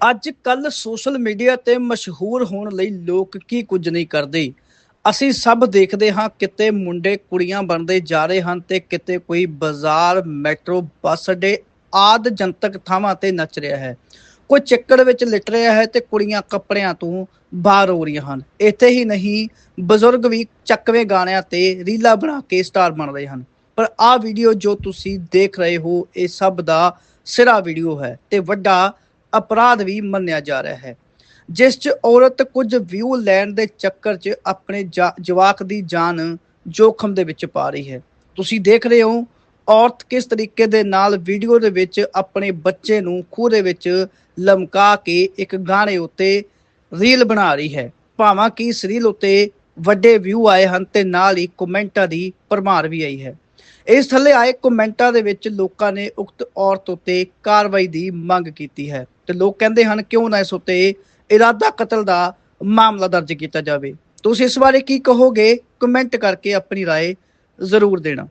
ਅੱਜ ਕੱਲ social media ਤੇ ਮਸ਼ਹੂਰ ਹੋਣ ਲਈ ਲੋਕ ਕੀ ਕੁਝ ਨਹੀਂ ਕਰਦੇ। ਅਸੀਂ ਸਭ ਦੇਖਦੇ ਹਾਂ ਕਿਤੇ ਮੁੰਡੇ ਕੁੜੀਆਂ ਬਣਦੇ ਜਾ ਰਹੇ ਹਨ ਤੇ ਕਿਤੇ ਕੋਈ ਬਾਜ਼ਾਰ, ਮੈਟਰੋ, ਬੱਸ ਅੱਡੇ ਆਦ ਜਨਤਕ ਥਾਵਾਂ ਤੇ ਨੱਚ ਰਿਹਾ ਹੈ। ਕੋਈ ਚੱਕਰ ਵਿੱਚ ਲਿਟ ਰਿਹਾ ਹੈ ਤੇ ਕੁੜੀਆਂ ਕੱਪੜਿਆਂ ਤੋਂ ਬਾਹਰ ਹੋ ਰਹੀਆਂ ਹਨ। ਇੱਥੇ ਹੀ ਨਹੀਂ, ਬਜ਼ੁਰਗ ਵੀ ਚੱਕਵੇਂ ਗਾਣਿਆਂ ਤੇ ਰੀਲਾਂ ਬਣਾ ਕੇ ਸਟਾਰ ਬਣ ਰਹੇ ਹਨ। ਪਰ ਆਹ ਵੀਡੀਓ ਜੋ ਤੁਸੀਂ ਦੇਖ ਰਹੇ ਹੋ, ਇਹ ਸਭ ਦਾ ਸਿਰਾ ਵੀਡੀਓ ਹੈ ਤੇ ਵੱਡਾ ਅਪਰਾਧ ਵੀ ਮੰਨਿਆ ਜਾ ਰਿਹਾ ਹੈ। ਜਿਸ 'ਚ ਔਰਤ ਕੁਝ ਵਿਊ ਲੈਣ ਦੇ ਚੱਕਰ 'ਚ ਆਪਣੇ ਜਵਾਕ ਦੀ ਜਾਨ ਜੋਖਮ ਦੇ ਵਿੱਚ ਪਾ ਰਹੀ ਹੈ। ਤੁਸੀਂ ਦੇਖ ਰਹੇ ਹੋ, ਔਰਤ ਕਿਸ ਤਰੀਕੇ ਦੇ ਨਾਲ ਵੀਡੀਓ ਦੇ ਵਿੱਚ ਆਪਣੇ ਬੱਚੇ ਨੂੰ ਖੂਹ ਦੇ ਵਿੱਚ ਲਮਕਾ ਕੇ ਇੱਕ ਗਾਣੇ ਉੱਤੇ ਰੀਲ ਬਣਾ ਰਹੀ ਹੈ। ਭਾਵਾਂ ਕਿ ਇਸ ਰੀਲ ਉੱਤੇ ਵੱਡੇ ਵਿਊ ਆਏ ਹਨ ਤੇ ਨਾਲ ਹੀ ਕਮੈਂਟਾਂ ਦੀ ਭਰਮਾਰ ਵੀ ਆਈ ਹੈ। ਇਸ ਥੱਲੇ ਆਏ ਕਮੈਂਟਾਂ ਦੇ ਵਿੱਚ ਲੋਕਾਂ ਨੇ ਉਕਤ ਔਰਤ ਉੱਤੇ ਕਾਰਵਾਈ ਦੀ ਮੰਗ ਕੀਤੀ ਹੈ ਤੇ ਲੋਕ ਕਹਿੰਦੇ ਹਨ ਕਿਉਂ ਨਾ ਇਸ ਉੱਤੇ ਇਰਾਦਾ ਕਤਲ ਦਾ ਮਾਮਲਾ ਦਰਜ ਕੀਤਾ ਜਾਵੇ ਤੁਸੀਂ ਇਸ ਬਾਰੇ ਕੀ ਕਹੋਗੇ ਕਮੈਂਟ ਕਰਕੇ ਆਪਣੀ رائے ਜ਼ਰੂਰ ਦੇਣਾ